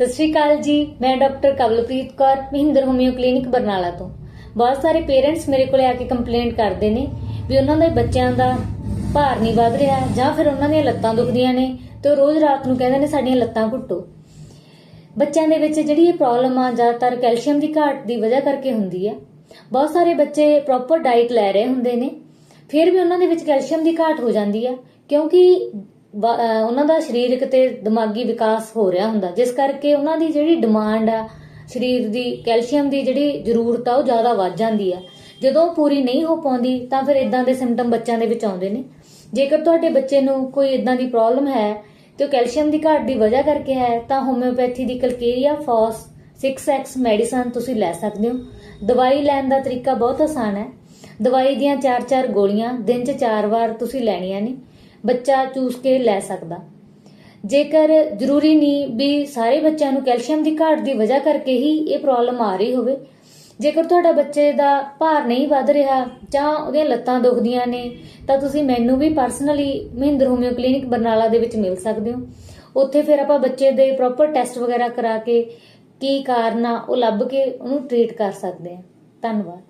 ਸਤਿ ਸ਼੍ਰੀ ਅਕਾਲ ਜੀ, ਮੈਂ doctor Kawalpreet Kaur, Mahinder homeo clinic Barnala ਤੋਂ। ਬਹੁਤ ਸਾਰੇ ਪੇਰੈਂਟਸ ਮੇਰੇ ਕੋਲੇ ਆ ਕੇ ਕੰਪਲੇਂਟ ਕਰਦੇ ਨੇ ਵੀ ਉਹਨਾਂ ਦੇ ਬੱਚਿਆਂ ਦਾ ਭਾਰ ਨਹੀਂ ਵੱਧ ਰਿਹਾ ਜਾਂ ਫਿਰ ਉਹਨਾਂ ਦੀਆਂ ਲੱਤਾਂ ਦੁਖਦੀਆਂ ਨੇ ਤੇ ਰੋਜ਼ ਰਾਤ ਨੂੰ ਕਹਿੰਦੇ ਨੇ ਸਾਡੀਆਂ ਲੱਤਾਂ ਘੁੱਟੋ। ਬੱਚਿਆਂ ਦੇ ਵਿੱਚ ਜਿਹੜੀ ਇਹ ਪ੍ਰੋਬਲਮ ਆ, ਜ਼ਿਆਦਾਤਰ ਕੈਲਸ਼ੀਅਮ ਦੀ ਘਾਟ ਦੀ ਵਜ੍ਹਾ ਕਰਕੇ ਹੁੰਦੀ ਹੈ ਬਹੁਤ ਸਾਰੇ ਬੱਚੇ ਪ੍ਰੋਪਰ ਡਾਈਟ ਲੈ ਰਹੇ ਹੁੰਦੇ ਨੇ, ਫਿਰ ਵੀ ਉਹਨਾਂ ਦੇ ਵਿੱਚ ਕੈਲਸ਼ੀਅਮ ਦੀ ਘਾਟ ਹੋ ਜਾਂਦੀ ਆ, ਕਿਉਂਕਿ ਉਹਨਾਂ ਦਾ ਸਰੀਰਕ ਤੇ ਦਿਮਾਗੀ ਵਿਕਾਸ ਹੋ ਰਿਹਾ ਹੁੰਦਾ। ਜਿਸ ਕਰਕੇ ਉਹਨਾਂ ਦੀ ਜਿਹੜੀ ਡਿਮਾਂਡ ਆ, ਸਰੀਰ ਦੀ, ਕੈਲਸ਼ੀਅਮ ਦੀ ਜਿਹੜੀ ਜ਼ਰੂਰਤ ਆ, ਉਹ ਜ਼ਿਆਦਾ ਵੱਧ ਜਾਂਦੀ ਆ। ਜਦੋਂ ਪੂਰੀ ਨਹੀਂ ਹੋ ਪਾਉਂਦੀ, ਤਾਂ ਫਿਰ ਇਦਾਂ ਦੇ ਸਿੰਪਟਮ ਬੱਚਿਆਂ ਦੇ ਵਿੱਚ ਆਉਂਦੇ ਨੇ। ਜੇਕਰ ਤੁਹਾਡੇ ਬੱਚੇ ਨੂੰ ਕੋਈ ਇਦਾਂ ਦੀ ਪ੍ਰੋਬਲਮ ਹੈ ਤੇ ਉਹ ਕੈਲਸ਼ੀਅਮ ਦੀ ਘਾਟ ਦੀ ਵਜ੍ਹਾ ਕਰਕੇ ਹੈ, ਤਾਂ ਹੋਮਿਓਪੈਥੀ ਦੀ ਕਲਕੇਰੀਆ ਫਾਸ 6x ਮੈਡੀਸਨ ਤੁਸੀਂ ਲੈ ਸਕਦੇ ਹੋ। ਦਵਾਈ ਲੈਣ ਦਾ ਤਰੀਕਾ ਬਹੁਤ ਆਸਾਨ ਹੈ। ਦਵਾਈ ਦੀਆਂ 4-4 ਗੋਲੀਆਂ, ਦਿਨ 'ਚ 4 ਵਾਰ ਤੁਸੀਂ ਲੈਣੀਆਂ ਨੇ। ਬੱਚਾ ਚੂਸ ਕੇ ਲੈ ਸਕਦਾ। ਜੇਕਰ ਜ਼ਰੂਰੀ ਨਹੀਂ ਵੀ ਸਾਰੇ ਬੱਚਿਆਂ ਨੂੰ ਕੈਲਸ਼ੀਅਮ ਦੀ ਘਾਟ ਦੀ ਵਜ੍ਹਾ ਕਰਕੇ ਹੀ ਇਹ ਪ੍ਰੋਬਲਮ ਆ ਰਹੀ ਹੋਵੇ, ਜੇਕਰ ਤੁਹਾਡਾ ਬੱਚੇ ਦਾ ਭਾਰ ਨਹੀਂ ਵੱਧ ਰਿਹਾ ਜਾਂ ਉਹਦੀਆਂ ਲੱਤਾਂ ਦੁਖਦੀਆਂ ਨੇ, ਤਾਂ ਤੁਸੀਂ ਮੈਨੂੰ ਵੀ personally Mahinder homeo clinic Barnala ਦੇ ਵਿੱਚ ਮਿਲ ਸਕਦੇ ਹੋ। ਉੱਥੇ ਫਿਰ ਆਪਾਂ ਬੱਚੇ ਦੇ ਪ੍ਰੋਪਰ ਟੈਸਟ ਵਗੈਰਾ ਕਰਾ ਕੇ ਕੀ ਕਾਰਨ ਆ ਉਹ ਲੱਭ ਕੇ ਉਹਨੂੰ ਟ੍ਰੀਟ ਕਰ ਸਕਦੇ ਹਾਂ। ਧੰਨਵਾਦ।